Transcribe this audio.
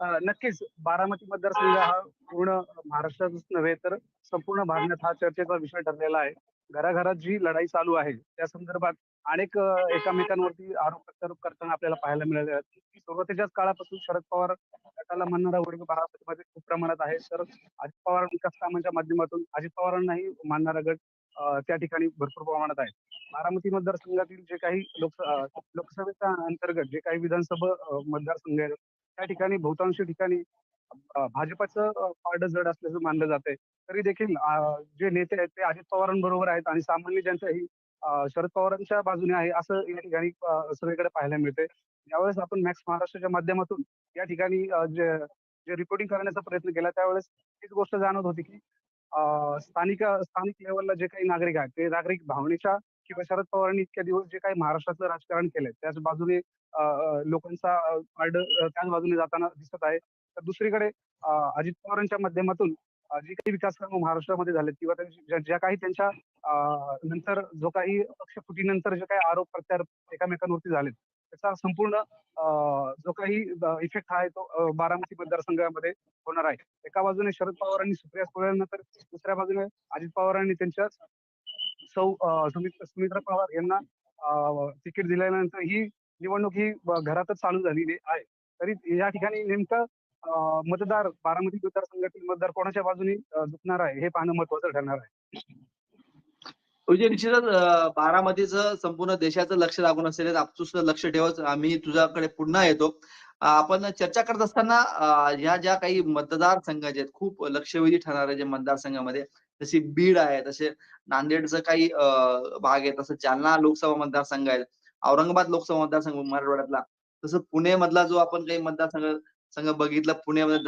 नक्कीच बारामती मतदारसंघ हा पूर्ण महाराष्ट्रातच नव्हे तर संपूर्ण भारतात हा चर्चेचा विषय ठरलेला आहे. घराघरात जी लढाई चालू आहे त्या संदर्भात अनेक अ, एकमेकांवरती आरोप प्रत्यारोप करताना आपल्याला पाहायला मिळाले सुरुवातीच्याच काळापासून शरद पवार गटाला मानणारा वर्ग बारामतीमध्ये खूप प्रमाणात आहे. तर अजित पवार विकास कामांच्या माध्यमातून अजित पवारांनाही मानणारा गट त्या ठिकाणी भरपूर प्रमाणात आहे. बारामती मतदारसंघातील जे काही लोक लोकसभेच्या अंतर्गत जे काही विधानसभा मतदारसंघ आहेत त्या ठिकाणी बहुतांश ठिकाणी भाजपाचं भाजपचं जड असल्याचं मानलं जातंय. तरी देखील जे नेते आहेत ते अजित पवारांबरोबर आहेत आणि सामान्य जनताही शरद पवारांच्या बाजूने आहे असं या ठिकाणी सगळीकडे पाहायला मिळते यावेळेस आपण मॅक्स महाराष्ट्राच्या माध्यमातून या ठिकाणी जे जे रिपोर्टिंग करण्याचा प्रयत्न केला त्यावेळेस हीच गोष्ट जाणवत होती की स्थानिक स्थानिक लेवलला जे काही नागरिक आहेत ते नागरिक भावनेच्या किंवा शरद पवारांनी इतक्या दिवस जे काही महाराष्ट्रातलं राजकारण केलंय त्याच बाजूने लोकांचा अ, त्याच बाजूने जाताना दिसत आहे. तर दुसरीकडे अजित पवारांच्या माध्यमातून जी काही विकास कामं महाराष्ट्रामध्ये झालेत किंवा ज्या काही त्यांच्या नंतर जो काही पक्षफुटीनंतर जे काही आरोप प्रत्यारोप एकमेकांवरती झालेत, त्याचा संपूर्ण अ, जो काही इफेक्ट आहे तो बारामती मतदारसंघामध्ये होणार आहे. एका बाजूने शरद पवारांनी सुप्रिया सुळे तर दुसऱ्या बाजूने अजित पवारांनी त्यांच्याच सौ सुमित्रा पवार यांना तिकीट दिल्यानंतर ही निवडणूक ही घरातच चालू झालेली आहे. तरी या ठिकाणी नेमकं मतदार बारामती मतदारसंघातील मतदार कोणाच्या बाजूने दुखणार झुकणार आहे हे पाहणं महत्वाचं ठरणार आहे. म्हणजे निश्चितच अ, बारामतीचं संपूर्ण देशाचं लक्ष लागून असेल आपसूस लक्ष ठेवत आम्ही तुझ्याकडे पुन्हा येतो. आपण चर्चा करत असताना ह्या ज्या काही मतदारसंघ जे आहेत खूप लक्षवेधी ठरणारे जे मतदारसंघामध्ये जशी बीड आहे, तसे नांदेडचं काही अ, भाग आहे, तसं जालना लोकसभा मतदारसंघ आहे, औरंगाबाद लोकसभा मतदारसंघ मराठवाड्यातला, तसं पुणे मधला जो आपण काही मतदारसंघ संघ बघितला पुण्यामध्ये